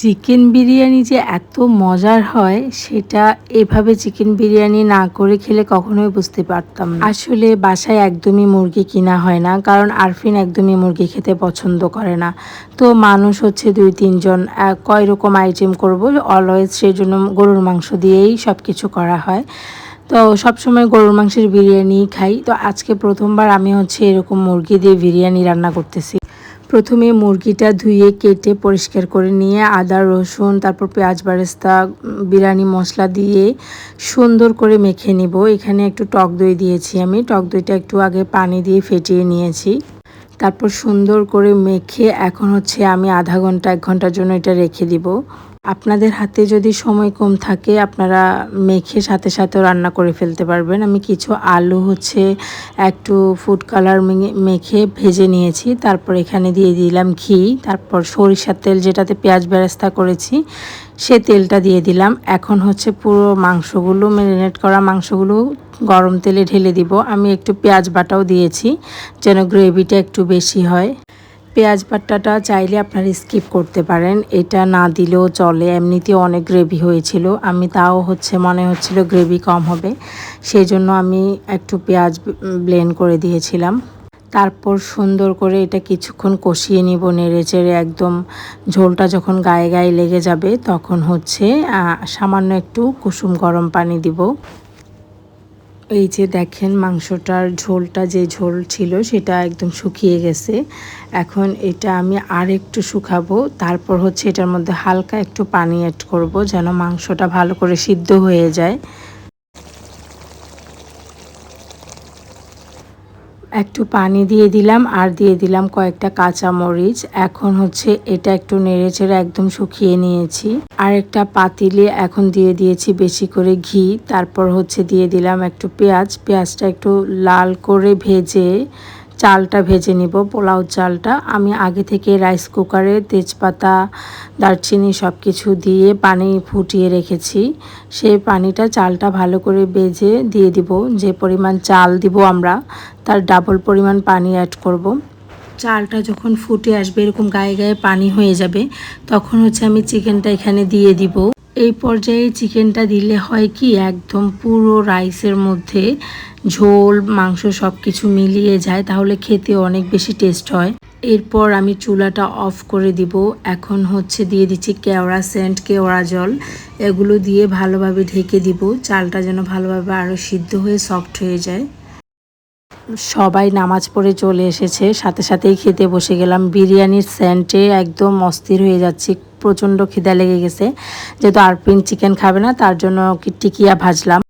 Chicken biryani যে এত মজার হয়, সেটা এভাবে চিকেন বিরিয়ানি না করে খেলে কখনোই বুঝতে পারতাম না। আসলে বাসায় একদমই মুরগি কিনা হয় না, কারণ আরফিন একদমই মুরগি খেতে পছন্দ করে না। তো মানুষ হচ্ছে দুই, তিনজন কয় রকম আইটেম করব অলওয়েজ সেই জন্য গরুর মাংস দিয়েই সব কিছু করা হয়। তো সবসময় গরুর মাংসের বিরিয়ানি খাই। তো আজকে প্রথমবার আমি হচ্ছে এরকম মুরগি দিয়ে বিরিয়ানি রান্না করতেছি। প্রথমে মুরগিটা ধুয়ে কেটে পরিষ্কার করে নিয়ে আদা, রসুন, তারপর পেঁয়াজ, বারেস্তা, বিরিয়ানি, মশলা দিয়ে সুন্দর করে মেখে নিব। এখানে একটু টক দই দিয়েছি আমি। টক দইটা একটু আগে পানি দিয়ে ফেটিয়ে নিয়েছি। তারপর সুন্দর করে মেখে এখন হচ্ছে আমি আধা ঘণ্টা, এক ঘণ্টার জন্য এটা রেখে দিব। আপনাদের হাতে যদি সময় কম থাকে, আপনারা মেখে সাথে সাথেও রান্না করে ফেলতে পারবেন। আমি কিছু আলু হচ্ছে একটু ফুড কালার মেখে ভেজে নিয়েছি। তারপর এখানে দিয়ে দিলাম ঘি। তারপর সরিষার তেল যেটাতে পেঁয়াজ বেরেস্তা করেছি, সে তেলটা দিয়ে দিলাম। এখন হচ্ছে পুরো মাংসগুলো ম্যারিনেট করা মাংসগুলো গরম তেলে ঢেলে দিব। আমি একটু পেঁয়াজ বাটাও দিয়েছি, যেন গ্রেভিটা একটু বেশি হয়। পেঁয়াজ বাটাটা চাইলে আপনারা স্কিপ করতে পারেন। এটা না দিলেও চলে। এমনিতেও অনেক গ্রেভি হয়েছিল। আমি তাও হচ্ছে মনে হচ্ছিল গ্রেভি কম হবে। সেই জন্য আমি একটু পেঁয়াজ ব্লেন্ড করে দিয়েছিলাম। তারপর সুন্দর করে এটা কিছুক্ষণ কষিয়ে নিব নেড়ে চেড়ে। একদম ঝোলটা যখন গায়ে গায়ে লেগে যাবে, তখন হচ্ছে সামান্য একটু কুসুম গরম পানি দিব। এই যে দেখেন মাংসটার ঝোলটা যে ঝোল ছিল সেটা একদম শুকিয়ে গেছে। এখন এটা আমি আর একটু শুকাবো। তারপর হচ্ছে এটার মধ্যে হালকা একটু পানি অ্যাড করব যেন মাংসটা ভালো করে সিদ্ধ হয়ে যায়। একটু পানি দিয়ে দিলাম আর দিয়ে দিলাম কয়েকটা কাঁচা মরিচ। এখন হচ্ছে এটা একটু নেড়েচেড়ে একদম শুকিয়ে নিয়েছি। আর একটা পাতিলে এখন দিয়ে দিয়েছি বেশি করে ঘি। তারপর হচ্ছে দিয়ে দিলাম একটু পেঁয়াজ। পেঁয়াজটা একটু লাল করে ভেজে চালটা ভেজে নিব, পোলাও চালটা। আমি আগে থেকে রাইস কুকারে তেজপাতা, দারচিনি সব কিছু দিয়ে পানি ফুটিয়ে রেখেছি। সেই পানিটা চালটা ভালো করে বেজে দিয়ে দিব। যে পরিমাণ চাল দিব আমরা, তার ডাবল পরিমাণ পানি অ্যাড করব। চালটা যখন ফুটে আসবে, এরকম গায়ে গায়ে পানি হয়ে যাবে, তখন হচ্ছে আমি চিকেনটা এখানে দিয়ে দিব। এই পর্যায়ে চিকেনটা দিলে হয় কি, একদম পুরো রাইসের মধ্যে ঝোল, মাংস সব কিছু মিলিয়ে যায়, তাহলে খেতে অনেক বেশি টেস্ট হয়। এরপর আমি চুলাটা অফ করে দিব। এখন হচ্ছে দিয়ে দিচ্ছি কেওড়া সেন্ট, কেওড়া জল। এগুলো দিয়ে ভালোভাবে ঢেকে দিব। চালটা যেন ভালোভাবে আরও সিদ্ধ হয়ে সফট হয়ে যায়। সবাই নামাজ পড়ে চলে এসেছে। সাথে সাথেই খেতে বসে গেলাম। বিরিয়ানির স্যান্টে একদম অস্থির হয়ে যাচ্ছি। প্রচণ্ড খিদা লেগে গেছে। যেহেতু আরপিন চিকেন খাবে না, তার জন্য টিকিয়া ভাজলাম।